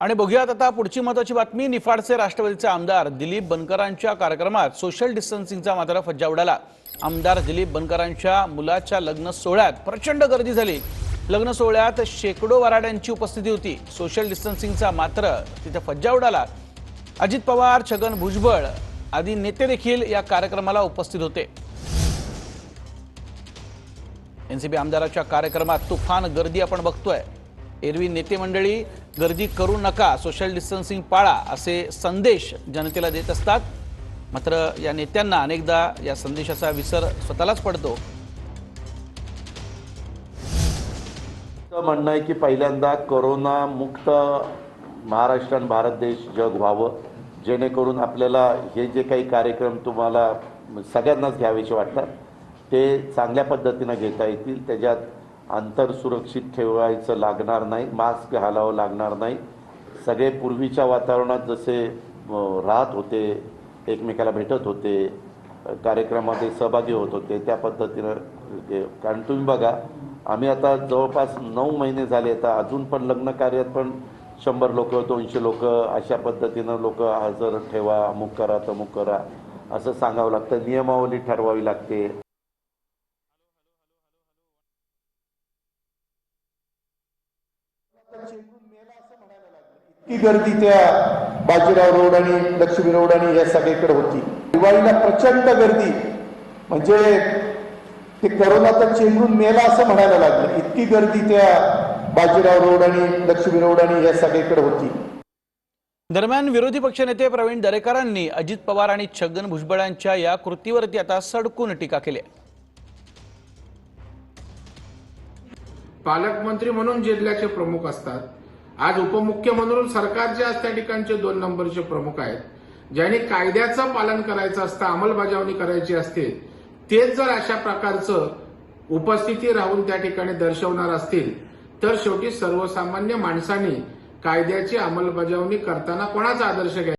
आणि बघूयात आता पुढची महत्वाची बातमी. निफाडचे राष्ट्रवादीचे आमदार दिलीप बनकरांच्या कार्यक्रमात सोशल डिस्टन्सिंगचा मात्र फज्जा उडाला. आमदार दिलीप बनकरांच्या मुलाच्या लग्न सोहळ्यात प्रचंड गर्दी झाली. लग्न सोहळ्यात शेकडो वराड्यांची उपस्थिती होती. सोशल डिस्टन्सिंगचा मात्र तिथे फज्जा उडाला. अजित पवार छगन भुजबळ आदी नेते देखील या कार्यक्रमाला उपस्थित होते. एनसीबी आमदाराच्या कार्यक्रमात तुफान गर्दी आपण बघतोय. एरवी नेते मंडळी गर्दी करू नका सोशल डिस्टन्सिंग पाळा असे संदेश जनतेला देत असतात. मात्र या नेत्यांना अनेकदा या संदेशाचा विसर स्वतःलाच पडतो. असं म्हणणं आहे की पहिल्यांदा करोना मुक्त महाराष्ट्र आणि भारत देश जग व्हावं. जेणेकरून आपल्याला हे जे काही कार्यक्रम तुम्हाला सगळ्यांनाच घ्यावेसे वाटतात ते चांगल्या पद्धतीनं घेता येतील. त्याच्यात अंतर सुरक्षित ठेवायचं लागणार नाही मास्क घालावं लागणार नाही. सगळे पूर्वीच्या वातावरणात जसे राहत होते एकमेकाला भेटत होते कार्यक्रमामध्ये सहभागी होत होते त्या पद्धतीनं ते- कारण तुम्ही बघा आम्ही आता जवळपास नऊ महिने झाले आता अजून पण लग्न कार्यात पण शंभर लोक दोनशे लोक अशा पद्धतीनं लोक हजर ठेवा अमुक करा तमुक करा असं सांगावं लागतं नियमावली ठरवावी लागते. इतकी गर्दी त्या बाजीराव रोड आणि लक्ष्मी रोड आणि या सगळीकडे होती. दिवाळीला प्रचंड गर्दी. म्हणजे ते करोनाचा चेंगरून मेला असं म्हणायला लागलं. इतकी गर्दी त्या बाजीराव रोड आणि लक्ष्मी रोड आणि या सगळीकडे होती. दरम्यान विरोधी पक्षनेते प्रवीण दरेकरांनी अजित पवार आणि छगन भुजबळांच्या या कृतीवरती आता सडकून टीका केली आहे. पालकमंत्री म्हणून जिल्ह्याचे प्रमुख असतात. आज उपमुख्य म्हणून सरकारचे आज त्या ठिकाणचे दोन नंबरचे प्रमुख आहेत. ज्यांनी कायद्याचं पालन करायचं असतं अंमलबजावणी करायची असते तेच जर अशा प्रकारचं उपस्थिती राहून त्या ठिकाणी दर्शवणार असतील तर शेवटी सर्वसामान्य माणसांनी कायद्याची अंमलबजावणी करताना कोणाचा आदर्श घ्यायचा?